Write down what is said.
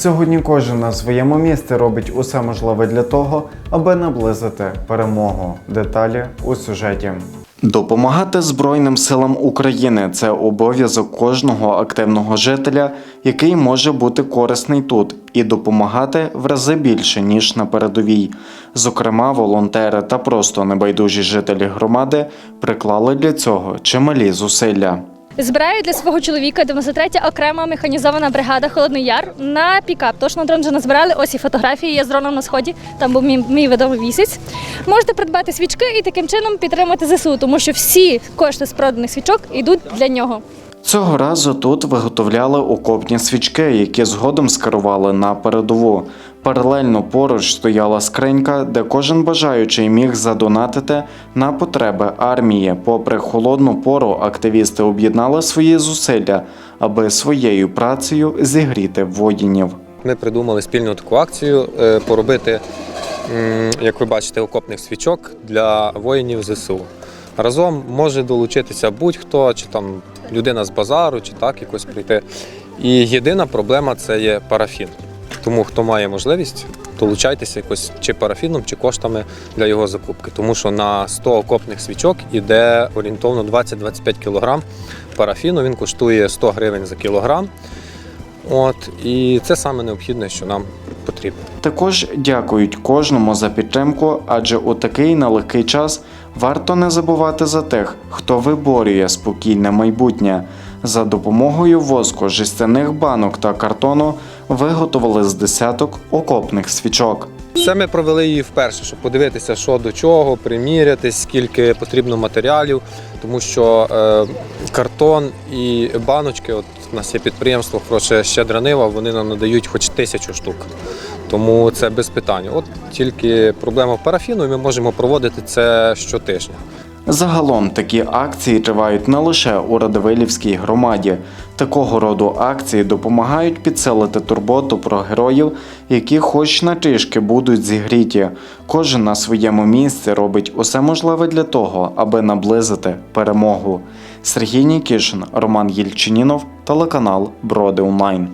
Сьогодні кожен на своєму місці робить усе можливе для того, аби наблизити перемогу. Деталі у сюжеті. Допомагати Збройним силам України це обов'язок кожного активного жителя, який може бути корисний тут, і допомагати в рази більше ніж на передовій. Зокрема, волонтери та просто небайдужі жителі громади приклали для цього чималі зусилля. Збираю для свого чоловіка 93-я окрема механізована бригада Холодний Яр на пікап. Тож на дрон вже назбирали. Ось і фотографії. Я з дроном на сході. Там був мій, мій видовий місяць. Можете придбати свічки і таким чином підтримати ЗСУ, тому що всі кошти з проданих свічок йдуть для нього. Цього разу тут виготовляли окопні свічки, які згодом скерували на передову. Паралельно поруч стояла скринька, де кожен бажаючий міг задонатити на потреби армії. Попри холодну пору, активісти об'єднали свої зусилля, аби своєю працею зігріти воїнів. Ми придумали спільну таку акцію е, поробити, як ви бачите, окопних свічок для воїнів ЗСУ. Разом може долучитися будь-хто, чи там людина з базару, чи так якось прийти. І єдина проблема це є парафін. Тому хто має можливість, долучайтеся якось чи парафіном, чи коштами для його закупки. Тому що на 100 окопних свічок іде орієнтовно 20-25 кг парафіну. Він коштує 100 гривень за кілограм. От, і це саме необхідне, що нам потрібно. Також дякують кожному за підтримку, адже у такий нелегкий час варто не забувати за тих, хто виборює спокійне майбутнє. За допомогою воску, жестяних банок та картону виготовили з десяток окопних свічок. Це ми провели її вперше, щоб подивитися, що до чого, приміряти, скільки потрібно матеріалів, тому що е, картон і баночки, от у нас є підприємство коротше, щедра нива, вони нам надають хоч тисячу штук. Тому це без питань. От тільки проблема парафіну, і ми можемо проводити це щотижня. Загалом такі акції тривають не лише у Радивилівській громаді. Такого роду акції допомагають підсилити турботу про героїв, які хоч на трішки будуть зігріті. Кожен на своєму місці робить усе можливе для того, аби наблизити перемогу. Сергій Нікішин, Роман Єльчинінов, телеканал Броди Онлайн.